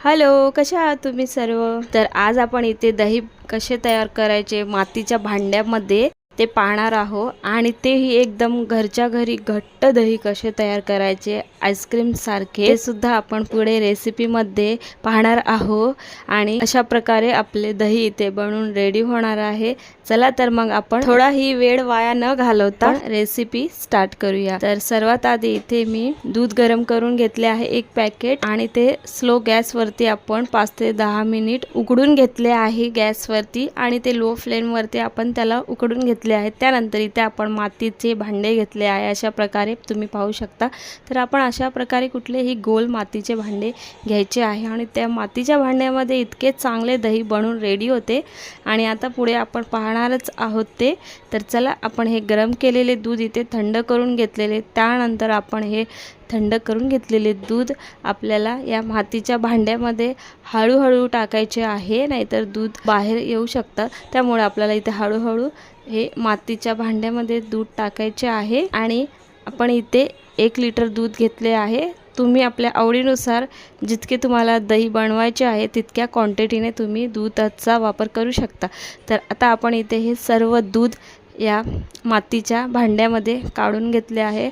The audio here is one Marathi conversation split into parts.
हॅलो कशा आहात तुम्ही सर्व? तर आज आपण इथे दही कसे तयार करायचे मातीच्या भांड्यामध्ये ते पाहणार आहोत. आणि तेही एकदम घरच्या घरी घट्ट दही कसे तयार करायचे आईस्क्रीम सारखे सुद्धा आपण पुढे रेसिपीमध्ये पाहणार आहोत. आणि अशा प्रकारे आपले दही इथे बनवून रेडी होणार आहे. चला तर मग आपण थोडाही वेळ वाया न घालवता रेसिपी स्टार्ट करूया. तर सर्वात आधी इथे मी दूध गरम करून घेतले आहे एक पॅकेट आणि ते स्लो गॅसवरती आपण पाच ते दहा मिनिट उकडून घेतले आहे गॅसवरती आणि ते लो फ्लेमवरती आपण त्याला उकडून घेतले आहे त्यानंतर इथे आपण मातीचे भांडे घेतले आहे. अशा प्रकारे तुम्ही पाहू शकता. तर आपण अशा प्रकारे कुठलेही गोल मातीचे भांडे घ्यायचे आहे आणि त्या मातीच्या भांड्यामध्ये इतके चांगले दही बनवून रेडी होते. आणि आता पुढे आपण करणारच आहोत ते. तर चला आपण हे गरम केलेले दूध इथे थंड करून घेतलेले. त्यानंतर आपण हे थंड करून घेतलेले दूध आपल्याला या मातीच्या भांड्यामध्ये हळूहळू टाकायचे आहे. नाहीतर दूध बाहेर येऊ शकतं. त्यामुळे आपल्याला इथे हळूहळू हे मातीच्या भांड्यामध्ये दूध टाकायचे आहे. आणि आपण इथे एक लिटर दूध घेतले आहे. तुम्ही आपल्या आवडीनुसार जितके तुम्हाला दही बनवायचे आहे तितक्या क्वांटिटीने तुम्ही दुधाचा वापर करू शकता. तर आता आपण इथे हे सर्व दूध या मातीच्या भांड्यामध्ये काढून घेतले आहे.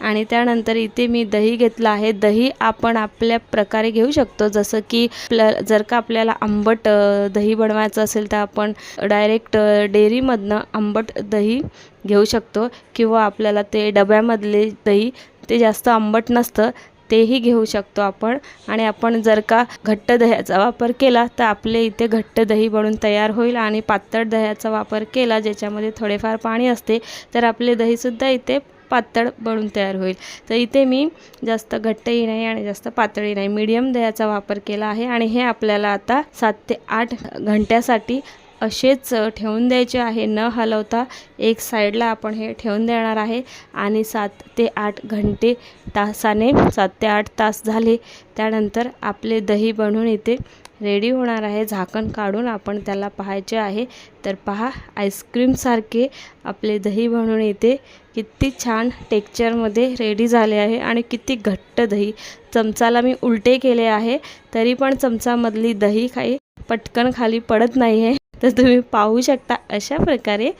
आणि त्यानंतर इथे मी दही घेतलं आहे. दही आपण आपल्या प्रकारे घेऊ शकतो. जसं की आपल्या जर का आपल्याला आंबट दही बनवायचं असेल तर आपण डायरेक्ट डेअरीमधनं आंबट दही घेऊ शकतो. किंवा आपल्याला ते डब्यामधले दही ते जास्त आंबट नसतं. तेही घेऊ शकतो आपण. आणि आपण जर का घट्ट दह्याचा वापर केला तर आपले इथे घट्ट दही बनून तयार होईल आणि पातळ दह्याचा वापर केला ज्याच्यामध्ये थोडेफार पाणी असते तर आपले दहीसुद्धा इथे पातळ बनून तयार होईल. तर इथे मी जास्त घट्टही नाही आणि जास्त पातळी नाही मीडियम दह्याचा वापर केला आहे. आणि हे आपल्याला आता सात ते आठ घंट्यासाठी असेच ठेवून द्यायचे आहे. न हलवता एक साईडला आपण हे ठेवून देणार आहे. आणि सात ते आठ घंटे तासाने सात ते आठ तास झाले. त्यानंतर आपले दही बनवून इथे रेडी होणार आहे. झाकण काढून आपण त्याला पाहायचे आहे. तर पहा आईस्क्रीमसारखे आपले दही बनवून इथे किती छान टेक्चरमध्ये रेडी झाले आहे. आणि किती घट्ट दही. चमचाला मी उलटे केले आहे. तरी पण चमचामधली दही काही पटकन खाली पडत नाही आहे तर तुम्ही पाहू शकता अशा प्रकारे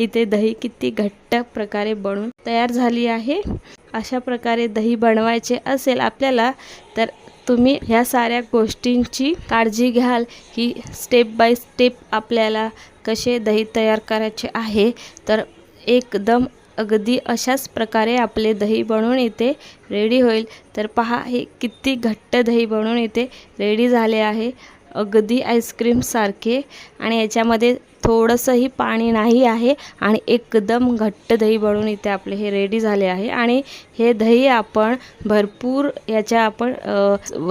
इथे दही किती घट्ट प्रकारे बनवून तयार झाली आहे. अशा प्रकारे दही बनवायचे असेल आपल्याला तर तुम्ही ह्या साऱ्या गोष्टींची काळजी घ्याल. की स्टेप बाय स्टेप आपल्याला कसे दही तयार करायचे आहे तर एकदम अगदी अशाच प्रकारे आपले दही बनवून इथे रेडी होईल. तर पहा हे किती घट्ट दही बनवून इथे रेडी झाले आहे. अगदी आईस्क्रीमसारखे आणि याच्यामध्ये थोडंसंही पाणी नाही आहे आणि एकदम घट्ट दही बनवून इथे आपले हे रेडी झाले आहे. आणि हे दही आपण भरपूर याच्या आपण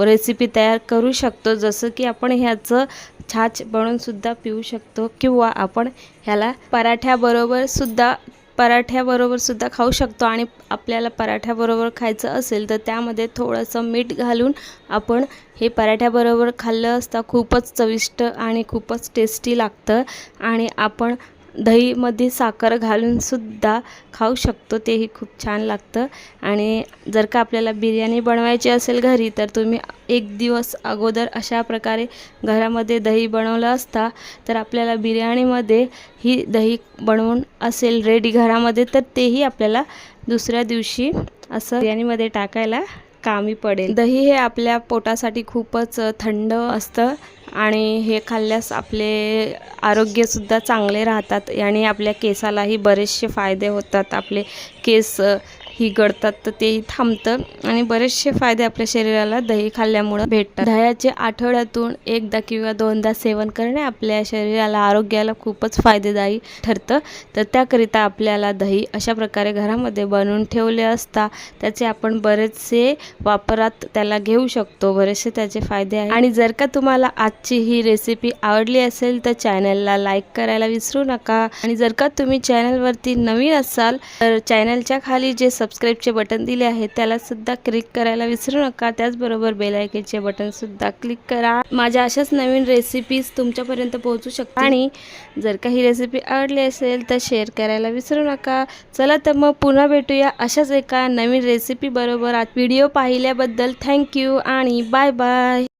रेसिपी तयार करू शकतो. जसं की आपण ह्याचं छाछ बनवूनसुद्धा पिऊ शकतो किंवा आपण ह्याला पराठ्याबरोबर सुद्धा पराठ्याबरोबर सुद्धा खाऊ शकतो आणि आपल्याला पराठ्याबरोबर खायचं असेल तर त्यामध्ये थोडंसं मीठ घालून आपण हे पराठ्याबरोबर खाल्लं असता खूपच चविष्ट आणि खूपच टेस्टी लागतं. आणि आपण दहीमध्ये साखर घालूनसुद्धा खाऊ शकतो. तेही खूप छान लागतं. आणि जर का आपल्याला बिर्याणी बनवायची असेल घरी तर तुम्ही एक दिवस अगोदर अशा प्रकारे घरामध्ये दही बनवलं असता तर आपल्याला बिर्याणीमध्ये ही दही बनवून असेल रेडी घरामध्ये तर तेही आपल्याला दुसऱ्या दिवशी असं बिर्याणीमध्ये टाकायला कामी पडेल. दही हे आपल्या पोटासाठी खूपच थंड असतं आणि हे खाल्ल्यास आपले आरोग्यसुद्धा चांगले राहतात. आणि आपल्या केसालाही बरेचसे फायदे होतात. आपले केस ही गळतात तर तेही थांबतं आणि बरेचसे फायदे आपल्या शरीराला दही खाल्ल्यामुळं भेटतात. दह्याचे आठवड्यातून एकदा किंवा दोनदा सेवन करणे आपल्या शरीराला आरोग्याला खूपच फायदेदायी ठरतं. तर त्याकरिता आपल्याला दही अशा प्रकारे घरामध्ये बनवून ठेवले असता त्याचे आपण बरेचसे वापरात त्याला घेऊ शकतो. बरेचसे त्याचे फायदे आहेत. आणि जर का तुम्हाला आजची ही रेसिपी आवडली असेल तर चॅनलला लाईक करायला विसरू नका. आणि जर का तुम्ही चॅनलवरती नवीन असाल तर चॅनलच्या खाली जे सबस्क्राईबचे बटन दिले आहे त्यालासुद्धा क्लिक करायला विसरू नका. त्याचबरोबर बेलायकेचे बटनसुद्धा क्लिक करा. माझ्या अशाच नवीन रेसिपीज तुमच्यापर्यंत पोहोचू शकतात आणि जर का ही रेसिपी आवडली असेल तर शेअर करायला विसरू नका. चला तर मग पुन्हा भेटूया अशाच एका नवीन रेसिपीबरोबर आज व्हिडिओ पाहिल्याबद्दल थँक्यू आणि बाय बाय